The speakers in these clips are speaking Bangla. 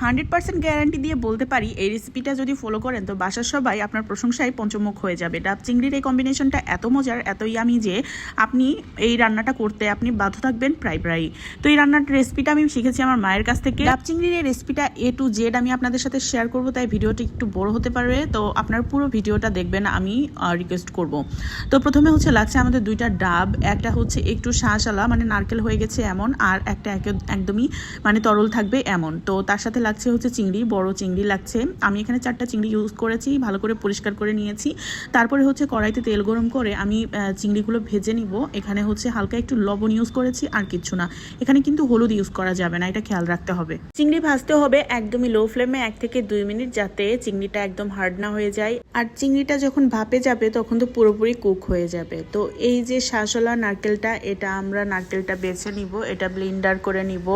হান্ড্রেড পার্সেন্ট গ্যারান্টি দিয়ে বলতে পারি, এই রেসিপিটা যদি ফলো করেন, তো বাসার সবাই আপনার প্রশংসায় পঞ্চমুখ হয়ে যাবে। ডাব চিংড়ির এই কম্বিনেশনটা এত মজার এত ইয়ামি যে আপনি এই রান্নাটা করতে আপনি বাধ্য থাকবেন প্রায় প্রায়। তো এই রান্নার রেসিপিটা আমি শিখেছি আমার মায়ের কাছ থেকে। ডাব চিংড়ির এই রেসিপিটা এ টু জেড আমি আপনাদের সাথে শেয়ার করব, তাই ভিডিওটি একটু বড় হতে পারবে তো আপনার পুরো ভিডিওটা দেখবেন, আমি রিকোয়েস্ট করব। তো প্রথমে হচ্ছে লাগছে আমাদের দুইটা ডাব, একটা হচ্ছে একটু শাঁসালা মানে নারকেল হয়ে গেছে এমন, আর একটা একে- একদমই মানে তরল থাকবে এমন। তো তার সাথে লাগছে হচ্ছে চিংড়ি, বড় চিংড়ি লাগছে। আমি এখানে চারটা চিংড়ি ইউজ করেছি, ভালো করে পরিষ্কার করে নিয়েছি। তারপরে হচ্ছে কড়াইতে তেল গরম করে আমি চিংড়িগুলো ভেজে নিব। এখানে হচ্ছে হালকা একটু লবণ ইউজ করেছি, আর কিচ্ছু না। এখানে কিন্তু হলুদ ইউজ করা যাবে না, এটা খেয়াল রাখতে হবে। চিংড়ি ভাজতে হবে একদমই লো ফ্লেমে এক থেকে দুই মিনিট, যাতে চিংড়িটা একদম হার্ড না হয়ে যায়। আর চিংড়িটা যখন ভাপে যাবে, তখন তো পুরোপুরি কুক হয়ে যাবে। তো এই যে শাঁসলা নারকেলটা, এটা আমরা নারকেলটা বেছে নিব, এটা ব্লেন্ডার করে নিব।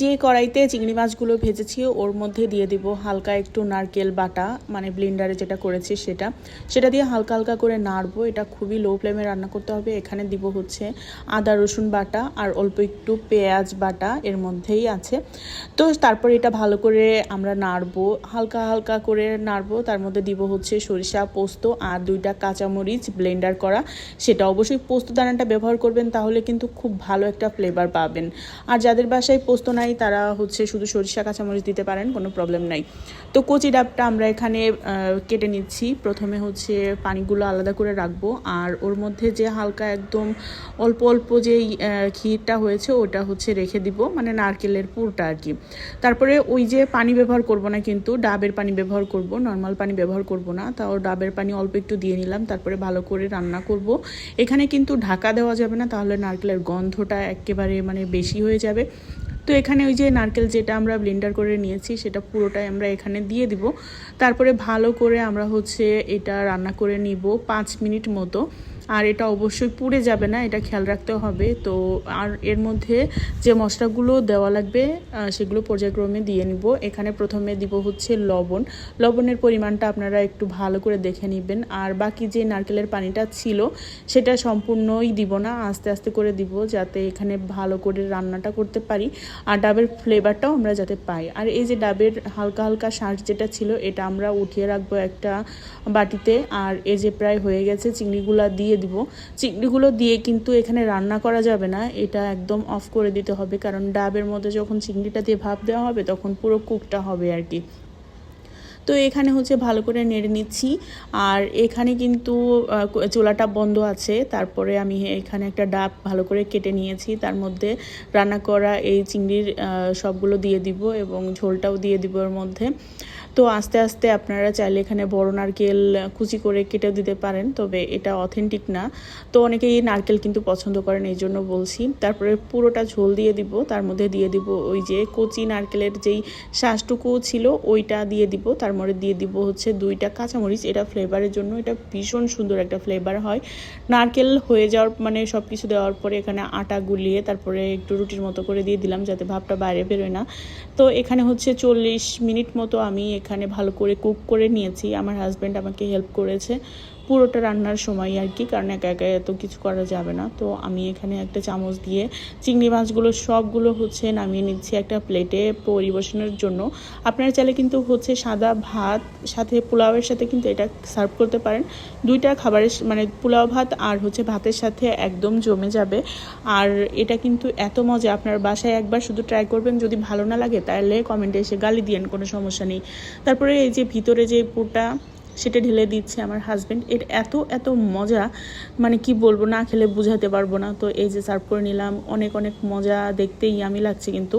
যে কড়াইতে চিংড়ি মাছগুলো ভেজেছি ওর মধ্যে দিয়ে দিব হালকা একটু নারকেল বাটা মানে ব্লেন্ডারে যেটা করেছি সেটা। সেটা দিয়ে হালকা হালকা করে নাড়বো, এটা খুবই লো ফ্লেমে রান্না করতে হবে। এখানে দিব হচ্ছে আদা, রসুন বাটা আর অল্প একটু পেঁয়াজ বাটা এর মধ্যেই আছে। তো তারপর এটা ভালো করে আমরা নাড়বো, হালকা হালকা করে নাড়বো। তার মধ্যে দিব হচ্ছে সরিষা পোস্ত আর দুইটা কাঁচামরিচ ব্লেন্ডার করা। সেটা অবশ্যই পোস্ত দানাটা ব্যবহার করবেন, তাহলে কিন্তু খুব ভালো একটা ফ্লেভার পাবেন। আর যাদের বাসায় পোস্ত নাই, তারা হচ্ছে শুধু সরিষা, কাঁচামরিচ দিতে পারেন, কোনো প্রবলেম নাই। তো কচি ডাবটা আমরা এখানে কেটে নিচ্ছি। প্রথমে হচ্ছে পানিগুলো আলাদা করে রাখব। আর ওর মধ্যে যে হালকা একদম অল্প অল্প যে ক্ষীরটা হয়েছে, ওটা হচ্ছে রেখে দিব মানে নারকেলের পুরটা আর কি। তারপরে ওই যে পানি ব্যবহার করব না কিন্তু, ডাবের পানি ব্যবহার করব নর্মাল পানি ব্যবহার করব না। তাও ডাবের পানি অল্প একটু দিয়ে নিলাম, তারপরে ভালো করে রান্না করব। এখানে কিন্তু ঢাকা দেওয়া যাবে না, তাহলে নারকেলের গন্ধটা একেবারে মানে বেশি হয়ে যাবে। তো এখানে ওই যে নারকেল যেটা আমরা ব্লেন্ডার করে নিয়েছি, সেটা পুরোটাই আমরা এখানে দিয়ে দিব। তারপরে ভালো করে আমরা হচ্ছে এটা রান্না করে নিব পাঁচ মিনিট মতো। আর এটা অবশ্যই পুড়ে যাবে না, এটা খেয়াল রাখতে হবে। তো আর এর মধ্যে যে মশলাগুলো দেওয়া লাগবে সেগুলো পর্যায়ক্রমে দিয়ে নিব। এখানে প্রথমে দিব হচ্ছে লবণ। লবণের পরিমাণটা আপনারা একটু ভালো করে দেখে নেবেন। আর বাকি যে নারকেলের পানিটা ছিল, সেটা সম্পূর্ণই দিব না। আস্তে আস্তে করে দিব যাতে এখানে ভালো করে রান্নাটা করতে পারি। আর ডাবের ফ্লেভারটাও আমরা যাতে পাই। আর এই যে ডাবের হালকা হালকা শাঁস যেটা ছিল, এটা আমরা উঠিয়ে রাখব একটা বাটিতে। আর এই যে প্রায় হয়ে গেছে, চিংড়িগুলা দিয়ে দিব। চিংড়িগুলো দিয়ে কিন্তু এখানে রান্না করা যাবে না। এটা একদম অফ করে দিতে হবে। কারণ ডাবের মধ্যে যখন চিংড়িটা দিয়ে ভাপ দেওয়া হবে, তখন পুরো কুকটা হবে আর কি। তো এখানে হচ্ছে ভালো করে নেড়ে নিচ্ছি। আর এখানে কিন্তু চুলাটা বন্ধ আছে। তারপরে আমি এখানে একটা ডাব ভালো করে কেটে নিয়েছি। তার মধ্যে রান্না করা এই চিংড়ির সবগুলো দিয়ে দিব এবং ঝোলটাও দিয়ে দিব এর মধ্যে। তো আস্তে আস্তে আপনারা চাইলে এখানে বড় নারকেল কুচি করে কেটেও দিতে পারেন, তবে এটা অথেন্টিক না। তো অনেকেই নারকেল কিন্তু পছন্দ করেন, এই জন্য বলছি। তারপরে পুরোটা ঝোল দিয়ে দিব, তার মধ্যে দিয়ে দিব ওই যে কচি নারকেলের যেই শ্বাসটুকু ছিল, ওইটা দিয়ে দিব। তার মধ্যে দিয়ে দিব হচ্ছে দুইটা কাঁচামরিচ, এটা ফ্লেভারের জন্য, এটা ভীষণ সুন্দর একটা ফ্লেভার হয়। নারকেল হয়ে যাওয়ার মানে সব কিছু দেওয়ার পরে এখানে আটা গুলিয়ে তারপরে একটু রুটির মতো করে দিয়ে দিলাম, যাতে ভাবটা বাইরে বেরোয় না। তো এখানে হচ্ছে চল্লিশ মিনিট মতো আমি এখানে ভালো করে কুক করে নিয়েছি। আমার হাজব্যান্ড আমাকে হেল্প করেছে। পুরোটা রান্নার সময় আর কি, কারণ একা একা এত কিছু করা যাবে না। তো আমি এখানে একটা চামচ দিয়ে চিংড়ি মাছগুলো সবগুলো হচ্ছে নামিয়ে নিচ্ছি একটা প্লেটে পরিবেশনের জন্য। আপনারা চাইলে কিন্তু হচ্ছে সাদা ভাত, সাথে পোলাওয়ের সাথে কিন্তু এটা সার্ভ করতে পারেন। দুইটা খাবারের মানে পোলাও ভাত আর হচ্ছে ভাতের সাথে একদম জমে যাবে। আর এটা কিন্তু এত মজা, আপনার বাসায় একবার শুধু ট্রাই করবেন, যদি ভালো না লাগে তাহলে কমেন্টে এসে গালি দিয়েন, কোনো সমস্যা নেই। তারপরে এই যে ভিতরে যে পুরটা সেটা ঢেলে দিচ্ছে আমার হাজব্যান্ড এর এত এত মজা মানে কি বলব, না খেলে বুঝাতে পারব না। তো এই যে সার্ভ করে নিলাম, অনেক অনেক মজা দেখতেই আমি লাগছে কিন্তু।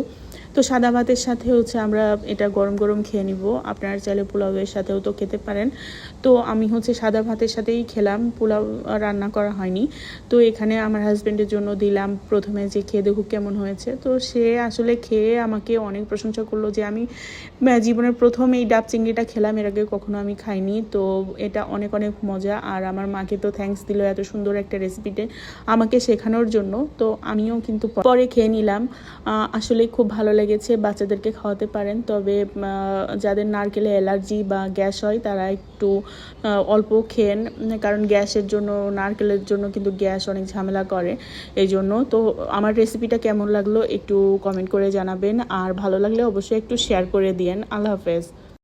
তো সাদা ভাতের সাথে হচ্ছে আমরা এটা গরম গরম খেয়ে নিব। আপনারা চাইলে পোলাওয়ের সাথেও তো খেতে পারেন। তো আমি হচ্ছে সাদা ভাতের সাথেই খেলাম, পোলাও রান্না করা হয়নি। তো এখানে আমার হাজব্যান্ডের জন্য দিলাম প্রথমে যে খেয়ে দেখুক কেমন হয়েছে। তো সে আসলে খেয়ে আমাকে অনেক প্রশংসা করল যে আমি জীবনের প্রথম এই ডাব চিংড়িটা খেলাম, এর আগে কখনো আমি খাইনি। তো এটা অনেক অনেক মজা। আর আমার মাকে তো থ্যাঙ্কস দিল এত সুন্দর একটা রেসিপিতে আমাকে শেখানোর জন্য। তো আমিও কিন্তু পরে খেয়ে নিলাম। আসলে খুব ভালো লেগেছে। লেগেছে বাচ্চাদেরকে খাওয়াতে পারেন। তবে যাদের নারকেলে অ্যালার্জি বা গ্যাস হয়, তারা একটু অল্প খেন কারণ গ্যাসের জন্য, নারকেলের জন্য কিন্তু গ্যাস অনেক ঝামেলা করে। এই জন্য তো আমার রেসিপিটা কেমন লাগল একটু কমেন্ট করে জানাবেন। আর ভালো লাগলে অবশ্যই একটু শেয়ার করে দিয়েন। আল্লাহ হাফেজ।